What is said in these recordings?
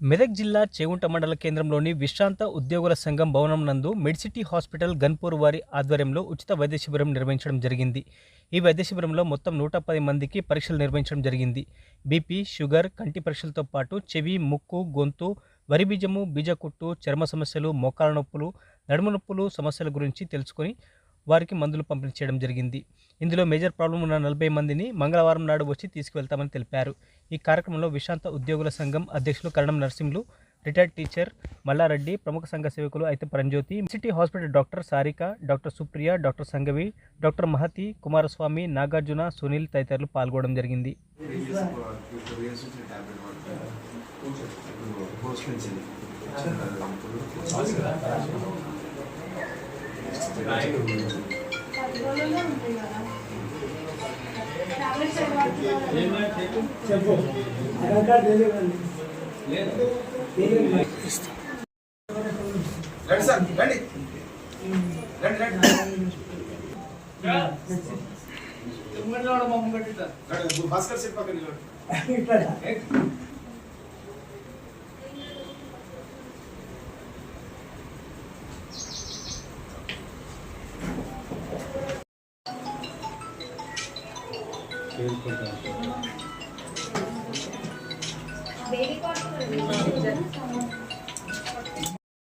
మెదక్ జిల్లా చేగుంట మండల కేంద్రంలోని విశ్రాంత ఉద్యోగుల సంఘం భవనం నందు మెడ్సిటీ హాస్పిటల్ గన్పూర్ వారి ఆధ్వర్యంలో ఉచిత వైద్య శిబిరం నిర్వహించడం జరిగింది. ఈ వైద్య శిబిరంలో మొత్తం నూట పది మందికి పరీక్షలు నిర్వహించడం జరిగింది. బీపీ షుగర్ కంటి పరీక్షలతో పాటు చెవి ముక్కు గొంతు వరి బీజము బీజకుట్టు చర్మ సమస్యలు మోకాల నొప్పులు నడుము నొప్పులు సమస్యల గురించి తెలుసుకొని వారికి మందులు పంపిణీ చేయడం జరిగింది. ఇందులో మేజర్ ప్రాబ్లం ఉన్న నలభై మందిని మంగళవారం నాడు వచ్చి తీసుకువెళ్తామని తెలిపారు. ఈ కార్యక్రమంలో విశాంత ఉద్యోగుల సంఘం అధ్యక్షులు కరణం నరసింహులు రిటైర్డ్ టీచర్ మల్లారెడ్డి ప్రముఖ సంఘ సేవకులు అయితే Paramjyothi city hospital doctor Sarika doctor Supriya doctor Sangavi doctor Mahathi Kumaraswamy Nagarjuna Sunil తదితరులు పాల్గొనడం జరిగింది. రండి సార్ రండి రండి రండి రండి భాస్కర్ శిల్ప పక్కన నిలబడి.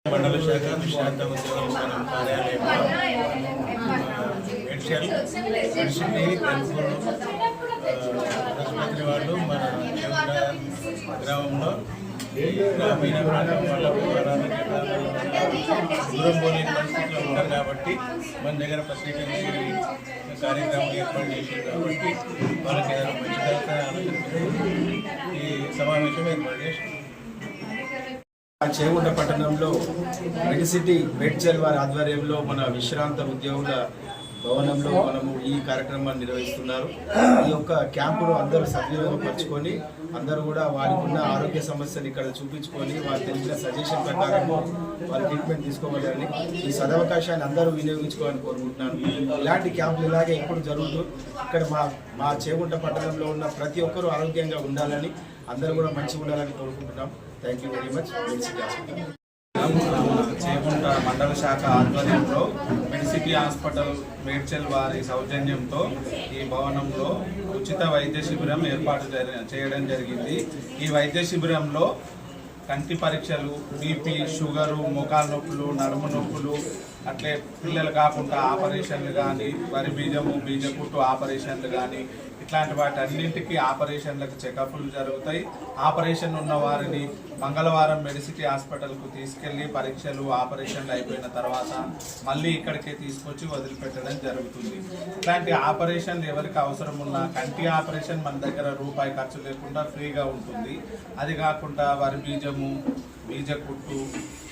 మండల శాఖ విశ్రాంత ఉద్యోగుల సంఘం కార్యాలయంలో కనుగోలు వాళ్ళు మన గ్రామంలో గ్రామీణ ప్రాంతం వాళ్ళకు దూరం పోలేని పరిస్థితిలో ఉంటారు కాబట్టి మన దగ్గర ప్రత్యేకించి కార్యక్రమం ఏర్పాటు చేశారు కాబట్టి వాళ్ళకి ఏదైనా మంచి ఆలోచన ఈ సమావేశం ఏర్పాటు చేశారు. చేగుండ పట్టణంలో మెడిసిటీ మెడ్చల్ వారి ఆధ్వర్యంలో మన విశ్రాంత ఉద్యోగుల భవనంలో మనము ఈ కార్యక్రమాన్ని నిర్వహిస్తున్నారు. ఈ యొక్క క్యాంపును అందరూ సద్వినియోగపరచుకొని అందరూ కూడా వారికి ఉన్న ఆరోగ్య సమస్యలు ఇక్కడ చూపించుకొని వారు తెలిసిన సజెషన్ ప్రకారము వారి ట్రీట్మెంట్ తీసుకోవాలని ఈ సదవకాశాన్ని అందరూ వినియోగించుకోవాలని కోరుకుంటున్నాను. ఇలాంటి క్యాంపులు ఇలాగే ఎప్పుడు జరుగుతూ ఇక్కడ మా మా చేగుంట పట్టణంలో ఉన్న ప్రతి ఒక్కరూ ఆరోగ్యంగా ఉండాలని అందరూ కూడా మంచిగా ఉండాలని కోరుకుంటున్నాం. Thank you very much Medicity hospital Chekunta మండల శాఖ ఆధ్వర్యంలో మెడిసిటీ హాస్పిటల్ మేడ్చల్ వారి సౌజన్యంతో ఈ భవనంలో ఉచిత వైద్య శిబిరం ఏర్పాటు చేయడం జరిగింది. ఈ వైద్య శిబిరంలో కంటి పరీక్షలు బీపీ షుగరు మోకాల నొప్పులు నడుము నొప్పులు అట్లే పిల్లలు కాకుండా ఆపరేషన్లు కానీ వరి బీజము బీజపుట్టు ఆపరేషన్లు కానీ ఇట్లాంటి వాటి అన్నింటికి ఆపరేషన్లకు చెకప్లు జరుగుతాయి. ఆపరేషన్ ఉన్న వారిని మంగళవారం మెడిసిటీ హాస్పిటల్కు తీసుకెళ్ళి పరీక్షలు ఆపరేషన్లు అయిపోయిన తర్వాత మళ్ళీ ఇక్కడికే తీసుకొచ్చి వదిలిపెట్టడం జరుగుతుంది. ఇట్లాంటి ఆపరేషన్లు ఎవరికి అవసరం ఉన్నా కంటి ఆపరేషన్ మన దగ్గర రూపాయి ఖర్చు లేకుండా ఫ్రీగా ఉంటుంది. అది కాకుండా వరి బీజము బీజ కుట్టు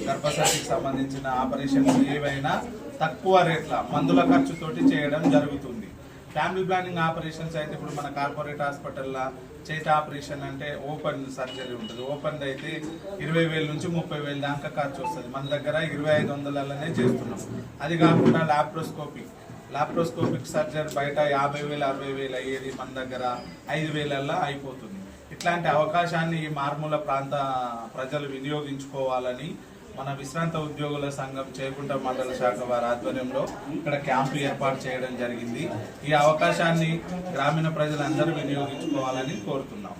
గర్భసంచికి సంబంధించిన ఆపరేషన్లు ఏవైనా తక్కువ రేట్ల మందుల ఖర్చుతోటి చేయడం జరుగుతుంది. ఫ్యామిలీ ప్లానింగ్ ఆపరేషన్స్ అయితే ఇప్పుడు మన కార్పొరేట్ హాస్పిటల్లో చేతి ఆపరేషన్ అంటే ఓపెన్ సర్జరీ ఉంటుంది. ఓపెన్ అయితే ఇరవై వేల నుంచి ముప్పై వేల దాకా ఖర్చు వస్తుంది. మన దగ్గర ఇరవై ఐదు వందలనే చేస్తున్నాం. అది కాకుండా ల్యాప్రోస్కోపిక్ లాప్రోస్కోపిక్ సర్జరీ బయట యాభై వేలు అరవై వేలు అయ్యేది మన దగ్గర ఐదు వేలల్లో అయిపోతుంది. ఇట్లాంటి అవకాశాన్ని ఈ మారుమూల ప్రాంత ప్రజలు వినియోగించుకోవాలని మన విశ్రాంత ఉద్యోగుల సంఘం చేకుంట మండల శాఖ వారి ఆధ్వర్యంలో ఇక్కడ క్యాంపు ఏర్పాటు చేయడం జరిగింది. ఈ అవకాశాన్ని గ్రామీణ ప్రజలందరూ వినియోగించుకోవాలని కోరుతున్నాం.